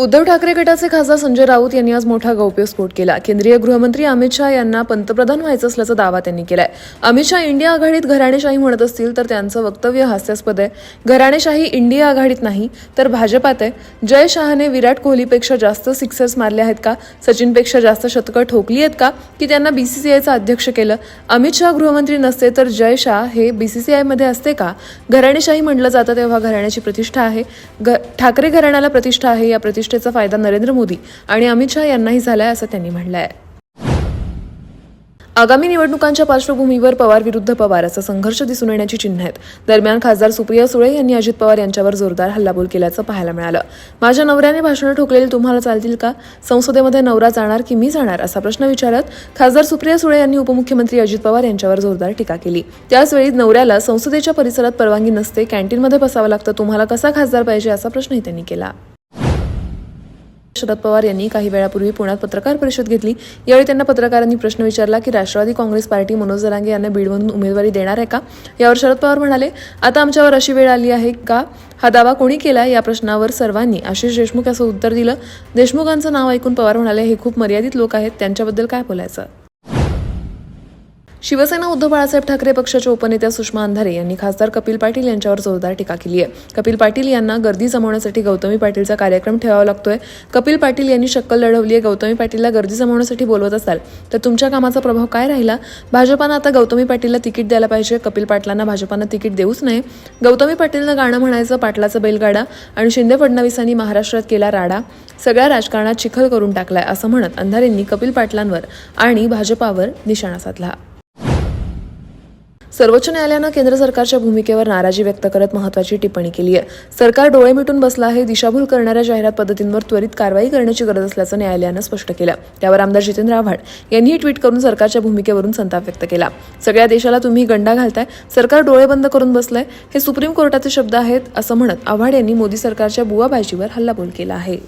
उद्धव ठाकरे गटाचे खासदार संजय राऊत यांनी आज मोठा गौप्यस्फोट केला. केंद्रीय गृहमंत्री अमित शहा यांना पंतप्रधान व्हायचं असल्याचा दावा त्यांनी केलाय. अमित शहा इंडिया आघाडीत घराणेशाही म्हणत असतील तर त्यांचं वक्तव्य हास्यास्पद आहे. घराणेशाही इंडिया आघाडीत नाही तर भाजपात आहे. जय शहाने विराट कोहलीपेक्षा जास्त सिक्सर्स मारले आहेत का? सचिनपेक्षा जास्त शतकं ठोकली आहेत का? की त्यांना बीसीसीआयचं अध्यक्ष केलं? अमित शहा गृहमंत्री नसते तर जय शहा हे बीसीसीआयमध्ये असते का? घराणेशाही म्हटलं जातं तेव्हा घराण्याची प्रतिष्ठा आहे. घ ठाकरे घराण्याला प्रतिष्ठा आहे या प्रतिष्ठा प्रतिष्ठेचा फायदा नरेंद्र मोदी आणि अमित शहा यांनाही झालाय असं त्यांनी म्हटलं आहे आगामी निवडणुकांच्या पार्श्वभूमीवर पवार विरुद्ध पवार असा संघर्ष दिसून येण्याची चिन्ह आहेत. दरम्यान खासदार सुप्रिया सुळे यांनी अजित पवार यांच्यावर जोरदार हल्लाबोल केल्याचं पाहायला मिळालं. माझ्या नवऱ्याने भाषणं ठोकलेली तुम्हाला चालतील का? संसदेमध्ये नवरा जाणार की मी जाणार असा प्रश्न विचारत खासदार सुप्रिया सुळे यांनी उपमुख्यमंत्री अजित पवार यांच्यावर जोरदार टीका केली. त्याचवेळी नवऱ्याला संसदेच्या परिसरात परवानगी नसते कॅन्टीनमध्ये बसावं लागतं. तुम्हाला कसा खासदार पाहिजे असा प्रश्नही त्यांनी केला. शरद पवार यांनी काही वेळापूर्वी पुण्यात पत्रकार परिषद घेतली. यावेळी त्यांना पत्रकारांनी प्रश्न विचारला की राष्ट्रवादी काँग्रेस पार्टी मनोज दरांगे यांना बीडमधून उमेदवारी देणार आहे का? यावर शरद पवार म्हणाले आता आमच्यावर अशी वेळ आली आहे का? हा दावा कोणी केला या प्रश्नावर सर्वांनी? आशिष देशमुख असं उत्तर दिलं. देशमुखांचं नाव ऐकून पवार म्हणाले हे खूप मर्यादित लोक आहेत त्यांच्याबद्दल काय बोलायचं? शिवसेना उद्धव बाळासाहेब ठाकरे पक्षाच्या उपनेत्या सुषमा अंधारे यांनी खासदार कपिल पाटील यांच्यावर जोरदार टीका केली आहे. कपिल पाटील यांना गर्दी जमवण्यासाठी गौतमी पाटीलचा कार्यक्रम ठेवावा लागतोय. कपिल पाटील यांनी शक्कल लढवली आहे गौतमी पाटीलला गर्दी जमवण्यासाठी बोलवत असाल तर तुमच्या कामाचा प्रभाव काय राहिला? भाजपानं आता गौतमी पाटीलला तिकीट द्यायला पाहिजे. कपिल पाटलांना भाजपानं तिकीट देऊच नये. गौतमी पाटीलनं गाणं म्हणायचं पाटलाचं बैलगाडा आणि शिंदे फडणवीसांनी महाराष्ट्रात केला राडा. सगळ्या राजकारणात चिखल करून टाकलाय असं म्हणत अंधारेंनी कपिल पाटलांवर आणि भाजपावर निशाणा साधला. सर्वोच्च न्यायालयानं केंद्र सरकारच्या भूमिकेवर नाराजी व्यक्त करत महत्वाची टिप्पणी केली आहे. सरकार डोळे मिटून बसलं आहे दिशाभूल करणाऱ्या जाहिरात पद्धतींवर त्वरित कारवाई करण्याची गरज असल्याचं न्यायालयानं स्पष्ट केलं. त्यावर आमदार जितेंद्र आव्हाड यांनीही ट्विट करून सरकारच्या भूमिकेवरून संताप व्यक्त केला. सगळ्या देशाला तुम्ही गंडा घालताय सरकार डोळे बंद करून बसलंय हे सुप्रीम कोर्टाचे शब्द आहेत असं म्हणत आव्हाड यांनी मोदी सरकारच्या बुवाबाजीवर हल्लाबोल केला आहे.